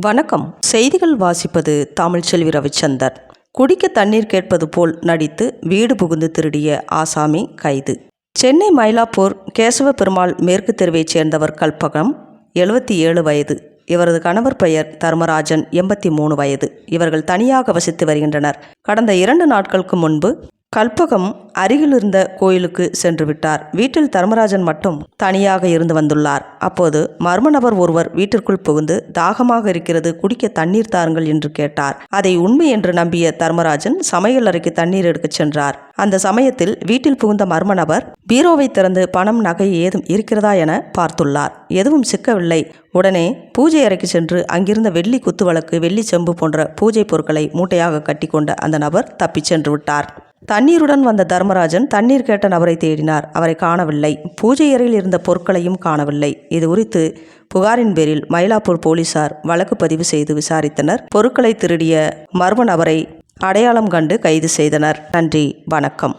வணக்கம். செய்திகள் வாசிப்பது தமிழ்ச்செல்வி ரவிச்சந்தர். குடிக்க தண்ணீர் கேட்பது போல் நடித்து வீடு புகுந்து திருடிய ஆசாமி கைது. சென்னை மயிலாப்பூர் கேசவ பெருமாள் மேற்கு தெருவைச் சேர்ந்தவர் கல்பகம் எழுபத்தி ஏழு வயது. இவரது கணவர் பெயர் தர்மராஜன் எண்பத்தி மூணு வயது. இவர்கள் தனியாக வசித்து வருகின்றனர். கடந்த இரண்டு நாட்களுக்கு முன்பு கல்பகம் அருகில் இருந்த கோயிலுக்கு சென்று விட்டார் வீட்டில் தர்மராஜன் மட்டும் தனியாக இருந்து வந்துள்ளார். அப்போது மர்ம நபர் ஒருவர் வீட்டிற்குள் புகுந்து தாகமாக இருக்கிறது குடிக்க தண்ணீர் தாருங்கள் என்று கேட்டார். அதை உண்மை என்று நம்பிய தர்மராஜன் சமையல் அறைக்கு தண்ணீர் எடுக்கச் சென்றார். அந்த சமயத்தில் வீட்டில் புகுந்த மர்ம நபர் பீரோவை திறந்து பணம் நகை ஏதும் இருக்கிறதா என பார்த்துள்ளார். எதுவும் சிக்கவில்லை. உடனே பூஜை அறைக்கு சென்று அங்கிருந்த வெள்ளி குத்து வழக்கு வெள்ளி செம்பு போன்ற பூஜை பொருட்களை மூட்டையாக கட்டிக்கொண்ட அந்த நபர் தப்பிச் சென்று விட்டார். தண்ணீருடன் வந்த தர்மராஜன் தண்ணீர் கேட்ட நபரை தேடினார். அவரை காணவில்லை. பூஜை அறையில் இருந்த பொருட்களையும் காணவில்லை. இது குறித்து புகாரின் பேரில் மயிலாப்பூர் போலீசார் வழக்கு பதிவு செய்து விசாரித்தனர். பொருட்களை திருடிய மர்ம நபரை அடையாளம் கண்டு கைது செய்தனர். நன்றி. வணக்கம்.